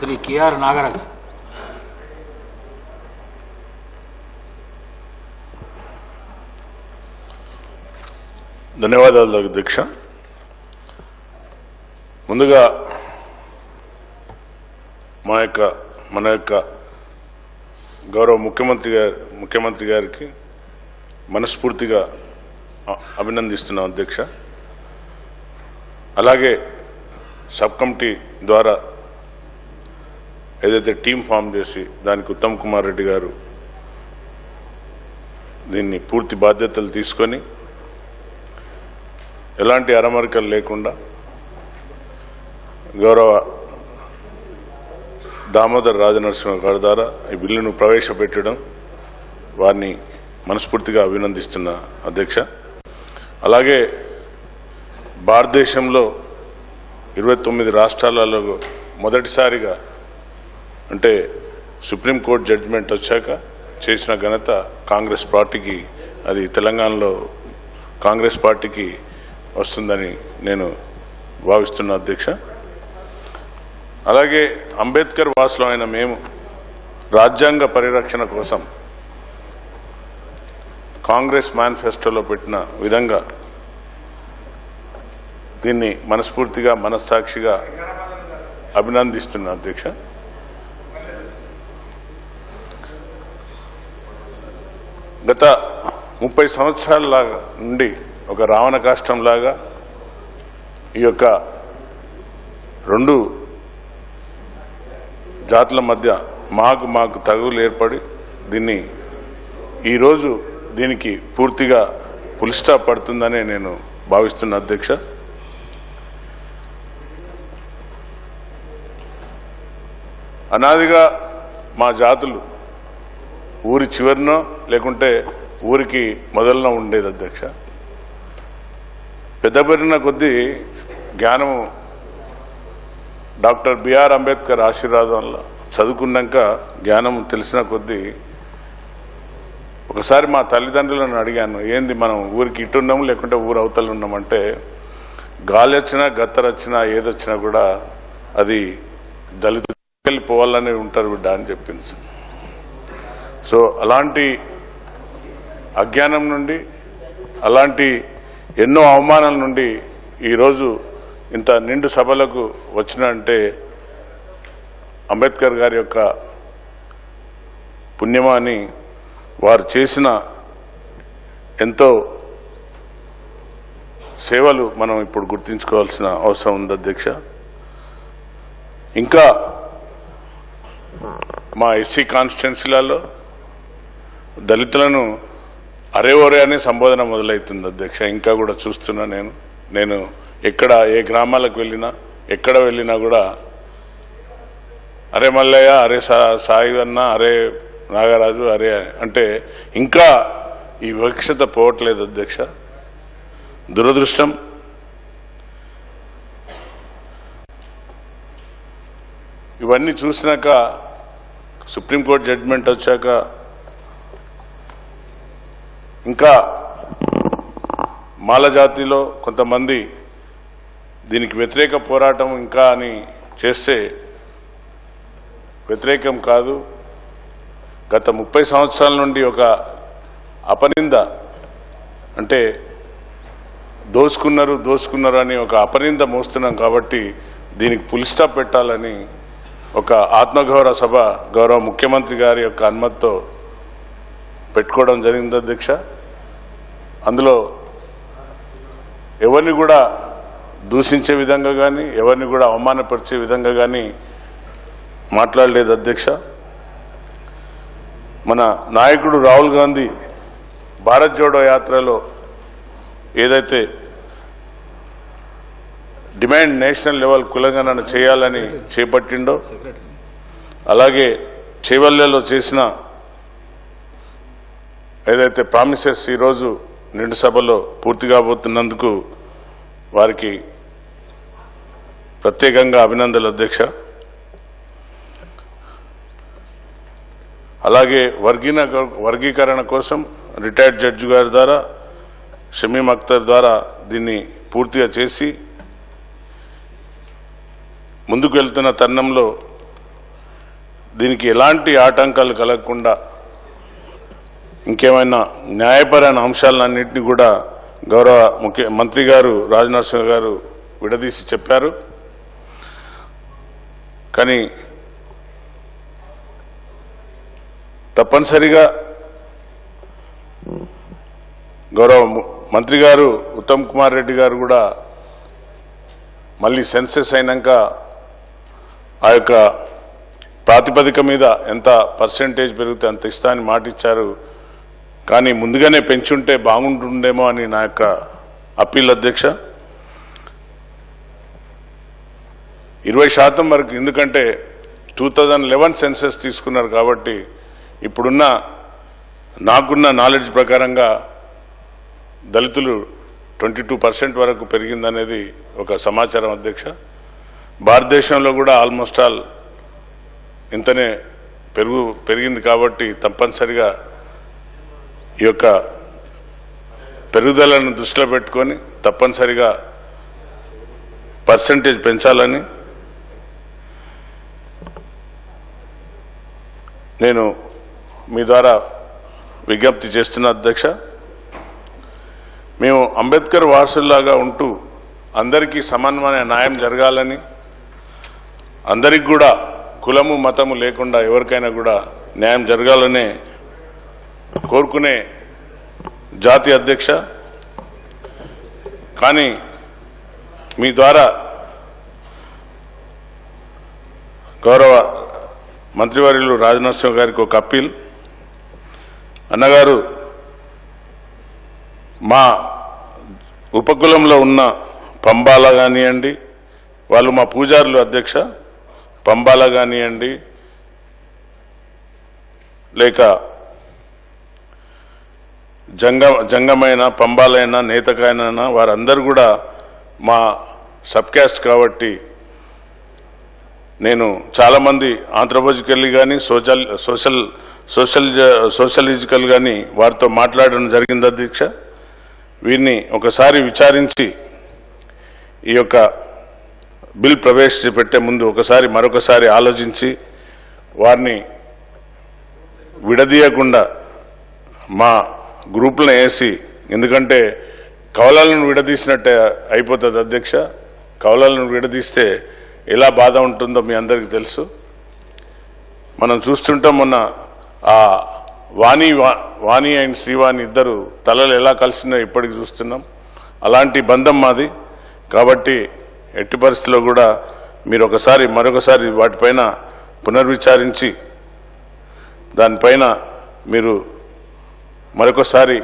Shri KR Nagaraj. ధన్యవాదాలు అధ్యక్ష ముందుగా మా యొక్క మన యొక్క గౌరవ ముఖ్యమంత్రి గారి ముఖ్యమంత్రి గారికి మనస్ఫూర్తిగా అభినందిస్తున్నాం అధ్యక్ష అలాగే సబ్ కమిటీ ద్వారా ఏదైతే టీం ఫామ్ చేసి దానికి ఉత్తమ్ కుమార్ రెడ్డి గారు దీన్ని పూర్తి బాధ్యతలు తీసుకొని ఎలాంటి అరమరికలు లేకుండా గౌరవ దామోదర్ రాజనరసింహ గారి ద్వారా ఈ బిల్లును ప్రవేశపెట్టడం వారిని మనస్ఫూర్తిగా అభినందిస్తున్న అధ్యక్ష. అలాగే భారతదేశంలో ఇరవై తొమ్మిది రాష్ట్రాలలో మొదటిసారిగా అంటే సుప్రీంకోర్టు జడ్జిమెంట్ వచ్చాక చేసిన ఘనత కాంగ్రెస్ పార్టీకి అది తెలంగాణలో కాంగ్రెస్ పార్టీకి వస్తుందని నేను భావిస్తున్న అధ్యక్ష. అలాగే అంబేద్కర్ వాసులో అయిన మేము రాజ్యాంగ పరిరక్షణ కోసం కాంగ్రెస్ మేనిఫెస్టోలో పెట్టిన విధంగా దీన్ని మనస్ఫూర్తిగా మనస్సాక్షిగా అభినందిస్తున్నా అధ్యక్ష. గత ముప్పై సంవత్సరాల లాగా నుండి ఒక రావణ కాష్టంలాగా ఈ యొక్క రెండు జాతుల మధ్య మాకు మాకు తగులు ఏర్పడి దీన్ని ఈరోజు దీనికి పూర్తిగా పులిస్టా పడుతుందనే నేను భావిస్తున్న అధ్యక్ష. అనాదిగా మా జాతులు ఊరి చివరినో లేకుంటే ఊరికి మొదలనో ఉండేది అధ్యక్ష. పెద్ద కొద్దీ జ్ఞానము డాక్టర్ బిఆర్ అంబేద్కర్ ఆశీర్వాదంలో చదువుకున్నాక జ్ఞానం తెలిసిన కొద్దీ ఒకసారి మా తల్లిదండ్రులను అడిగాను ఏంది మనం ఊరికి ఇటు ఉన్నాము లేకుంటే ఊరు అవతల ఉన్నామంటే గాలి వచ్చినా గత్తరొచ్చినా ఏదొచ్చినా కూడా అది దళిత పోవాలని ఉంటారు బిడ్డ అని చెప్పింది. సో అలాంటి అజ్ఞానం నుండి అలాంటి ఎన్నో అవమానాల నుండి ఈరోజు ఇంత నిండు సభలకు వచ్చిన అంటే అంబేద్కర్ గారి యొక్క పుణ్యమా అని వారు చేసిన ఎంతో సేవలు మనం ఇప్పుడు గుర్తించుకోవాల్సిన అవసరం ఉంది అధ్యక్ష. ఇంకా మా ఎస్సీ కాన్స్టిట్యున్సీలలో దళితులను అరే ఒరే అనే సంబోధన మొదలవుతుంది అధ్యక్ష. ఇంకా కూడా చూస్తున్నా నేను. నేను ఎక్కడ ఏ గ్రామాలకు వెళ్ళినా ఎక్కడ వెళ్ళినా కూడా అరే మల్లయ్య అరే సా సాయి అన్న అరే నాగరాజు అరే అంటే ఇంకా ఈ వివక్షత పోవట్లేదు అధ్యక్ష. దురదృష్టం. ఇవన్నీ చూసినాక సుప్రీంకోర్టు జడ్జిమెంట్ వచ్చాక ఇంకా మాల జాతిలో కొంతమంది దీనికి వ్యతిరేక పోరాటం ఇంకా అని చేస్తే వ్యతిరేకం కాదు. గత ముప్పై సంవత్సరాల నుండి ఒక అపనింద అంటే దోసుకున్నారు దోసుకున్నారు అని ఒక అపనింద మోస్తున్నాం కాబట్టి దీనికి పులి స్టాప్ పెట్టాలని ఒక ఆత్మగౌరవ సభ గౌరవ ముఖ్యమంత్రి గారి యొక్క అనుమతితో పెట్టుకోవడం జరిగింది అధ్యక్ష అందులో ఎవరిని కూడా దూషించే విధంగా కానీ ఎవరిని కూడా అవమానపరిచే విధంగా కానీ మాట్లాడలేదు అధ్యక్ష. మన నాయకుడు రాహుల్ గాంధీ భారత్ జోడో యాత్రలో ఏదైతే డిమాండ్ నేషనల్ లెవెల్ కులంగణన చేయాలని చేపట్టిండో అలాగే చేవల్లెలో చేసిన ఏదైతే ప్రామిసెస్ ఈరోజు నిండు సభలో పూర్తి కాబోతున్నందుకు వారికి ప్రత్యేకంగా అభినందనలు అధ్యక్ష. అలాగే వర్గీన వర్గీకరణ కోసం రిటైర్డ్ జడ్జి గారి ద్వారా షమీం అఖ్తర్ ద్వారా దీన్ని పూర్తిగా చేసి ముందుకు వెళ్తున్న తరుణంలో దీనికి ఎలాంటి ఆటంకాలు కలగకుండా ఇంకేమైనా న్యాయపరమైన అంశాలన్నింటినీ కూడా గౌరవ ముఖ్య మంత్రి గారు రాజ్నాథ్ సింగ్ గారు విడదీసి చెప్పారు. కానీ తప్పనిసరిగా గౌరవ మంత్రి గారు ఉత్తమ్ కుమార్ రెడ్డి గారు కూడా మళ్ళీ సెన్సెస్ అయినాక ఆ యొక్క ప్రాతిపదిక మీద ఎంత పర్సెంటేజ్ పెరిగితే అంత ఇస్తా అని మాటిచ్చారు కానీ ముందుగానే పెంచుంటే బాగుంటుండేమో అని నా యొక్క అప్పీల్ అధ్యక్ష. ఇరవై శాతం వరకు ఎందుకంటే టూ థౌజండ్ లెవెన్ సెన్సెస్ తీసుకున్నారు కాబట్టి ఇప్పుడున్న నాకున్న నాలెడ్జ్ ప్రకారంగా దళితులు ట్వంటీ టూ పర్సెంట్ వరకు పెరిగిందనేది ఒక సమాచారం అధ్యక్ష. భారతదేశంలో కూడా ఆల్మోస్ట్ ఆల్ ఇంతనే పెరుగు పెరిగింది కాబట్టి తప్పనిసరిగా ఈ యొక్క పెరుగుదలను దృష్టిలో పెట్టుకొని తప్పనిసరిగా పర్సంటేజ్ పెంచాలని నేను మీ ద్వారా విజ్ఞప్తి చేస్తున్న అధ్యక్ష మేము అంబేద్కర్ వారసుల్లాగా ఉంటూ అందరికీ సమన్వయ న్యాయం జరగాలని అందరికి కూడా కులము మతము లేకుండా ఎవరికైనా కూడా న్యాయం జరగాలనే కోరుకునే జాతి అధ్యక్ష. కానీ మీ ద్వారా గౌరవ మంత్రివర్యులు రాజ్నాథ్ సింగ్ గారికి ఒక అప్పీల్. అన్నగారు మా ఉపకులంలో ఉన్న పంబాల కానివ్వండి వాళ్ళు మా పూజారులు అధ్యక్ష పంబాల కానివ్వండి లేక జంగ జంగమైన పంబాలైనా నేతకాయనైనా వారందరూ కూడా మా సబ్కాస్ట్ కాబట్టి నేను చాలామంది ఆంధ్రప్రదేశ్కెళ్ళి కానీ సోషల్ సోషల్ సోషల్ సోషలిజికల్ కానీ వారితో మాట్లాడడం జరిగింది అధ్యక్ష వీరిని ఒకసారి విచారించి ఈ యొక్క బిల్ ప్రవేశపెట్టే ముందు ఒకసారి మరొకసారి ఆలోచించి వారిని విడదీయకుండా మా గ్రూప్లను వేసి ఎందుకంటే కవలాలను విడదీసినట్టే అయిపోతుంది అధ్యక్ష. కవలాలను విడదీస్తే ఎలా బాధ ఉంటుందో మీ అందరికీ తెలుసు. మనం చూస్తుంటాం మొన్న ఆ వాణి వా- వాణి అండ్ శ్రీవాణి ఇద్దరు తలలు ఎలా కలిసినా ఇప్పటికి చూస్తున్నాం. అలాంటి బంధం మాది. కాబట్టి ఎట్టి పరిస్థితిలో కూడా మీరు ఒకసారి మరొకసారి వాటిపైన పునర్విచారించి దానిపైన మీరు మరొకసారి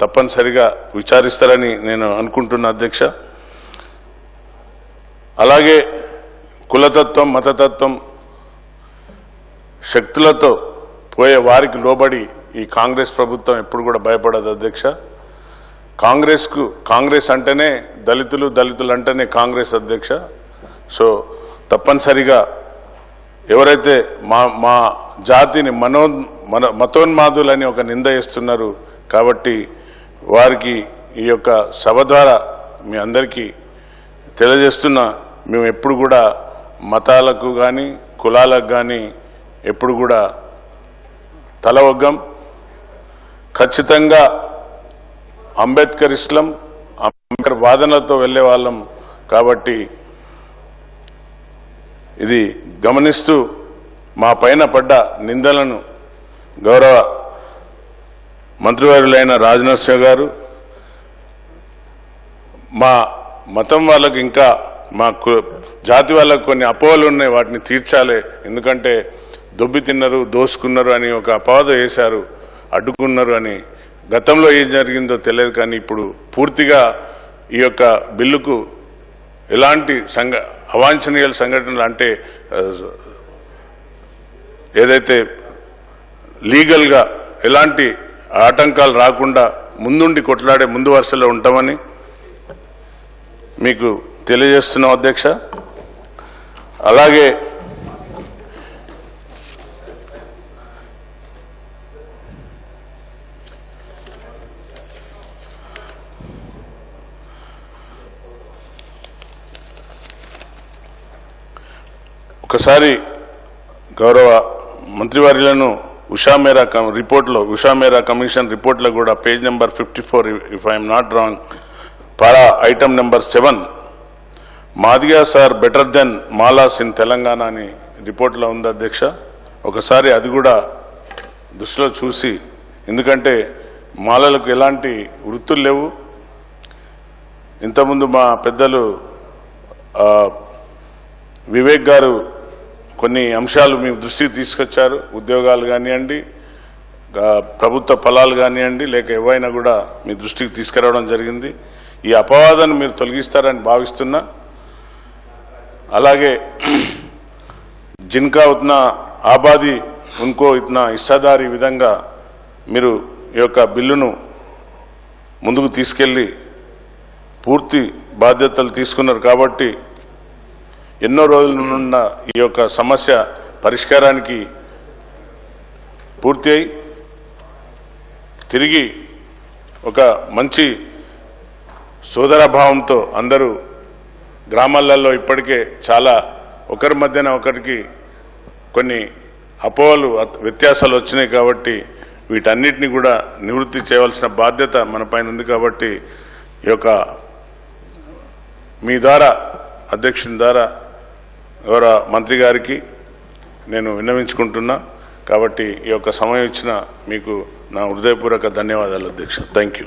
తప్పనిసరిగా విచారిస్తారని నేను అనుకుంటున్నా అధ్యక్ష. అలాగే కులతత్వం మతతత్వం శక్తులతో పోయే వారికి లోబడి ఈ కాంగ్రెస్ ప్రభుత్వం ఎప్పుడు కూడా భయపడదు అధ్యక్ష. కాంగ్రెస్కు కాంగ్రెస్ అంటేనే దళితులు దళితులు అంటేనే కాంగ్రెస్ అధ్యక్ష. సో తప్పనిసరిగా ఎవరైతే మా మా జాతిని మనో మన మతోన్మాదులని ఒక నింద ఇస్తున్నారు కాబట్టి వారికి ఈ యొక్క సభ ద్వారా మీ అందరికీ తెలియజేస్తున్నా మేము ఎప్పుడు కూడా మతాలకు కానీ కులాలకు కానీ ఎప్పుడు కూడా తల ఒగ్గం. ఖచ్చితంగా అంబేద్కర్ ఇస్లం అంబేద్కర్ వాదనలతో వెళ్ళే వాళ్ళం కాబట్టి ఇది గమనిస్తూ మా పైన పడ్డ నిందలను గౌరవ మంత్రివారులైన రాజ్నాథ్ సింగ్ గారు మా మతం వాళ్ళకు ఇంకా మా జాతి వాళ్ళకు కొన్ని అపోహలు ఉన్నాయి వాటిని తీర్చాలి. ఎందుకంటే దొబ్బి తిన్నారు దోసుకున్నారు అని ఒక అపవాదం వేశారు అడ్డుకున్నారు అని. గతంలో ఏం జరిగిందో తెలియదు కానీ ఇప్పుడు పూర్తిగా ఈ యొక్క బిల్లుకు ఎలాంటి సంఘ అవాంఛనీయ సంఘటనలు అంటే ఏదైతే లీగల్గా ఎలాంటి ఆటంకాలు రాకుండా ముందుండి కొట్లాడే ముందు వరుసలో ఉంటామని మీకు తెలియజేస్తున్నాం అధ్యక్ష. అలాగే ఒకసారి గౌరవ మంత్రివర్యులను ఉషా మేరా రిపోర్ట్లో ఉషా మేరా కమిషన్ రిపోర్ట్లో కూడా page number fifty four if I'm not wrong para item number seven Madiga sir better than Malas in Telangana అని రిపోర్ట్లో ఉంది అధ్యక్ష. ఒకసారి అది కూడా దృష్టిలో చూసి ఎందుకంటే మాలలకు ఎలాంటి వృత్తులు లేవు. ఇంతకుముందు మా పెద్దలు వివేక్ గారు కొన్ని అంశాలు మీ దృష్టికి తీసుకొచ్చారు. ఉద్యోగాలు కానివ్వండి ప్రభుత్వ ఫలాలు కానివ్వండి లేక ఏవైనా కూడా మీ దృష్టికి తీసుకురావడం జరిగింది. ఈ అపవాదాన్ని మీరు తొలగిస్తారని భావిస్తున్నా. అలాగే జిన్కా ఉత్న ఆబాది ఉన్కో ఇతన ఇస్సాదారి విధంగా మీరు ఈ యొక్క బిల్లును ముందుకు తీసుకెళ్ళి పూర్తి బాధ్యతలు తీసుకున్నారు కాబట్టి ఎన్నో రోజుల నుండున్న ఈ యొక్క సమస్య పరిష్కారానికి పూర్తి అయి తిరిగి ఒక మంచి సోదరభావంతో అందరూ గ్రామాలలో ఇప్పటికే చాలా ఒకరి మధ్యన ఒకరికి కొన్ని అపోహలు వ్యత్యాసాలు వచ్చినాయి కాబట్టి వీటన్నిటిని కూడా నివృత్తి చేయవలసిన బాధ్యత మన పైన ఉంది కాబట్టి ఈ యొక్క మీ ద్వారా అధ్యక్షుని ద్వారా గౌరవ మంత్రి గారికి నేను విన్నవించుకుంటున్నా. కాబట్టి ఈ యొక్క సమయం ఇచ్చిన మీకు నా హృదయపూర్వక ధన్యవాదాలు అధ్యక్ష. Thank you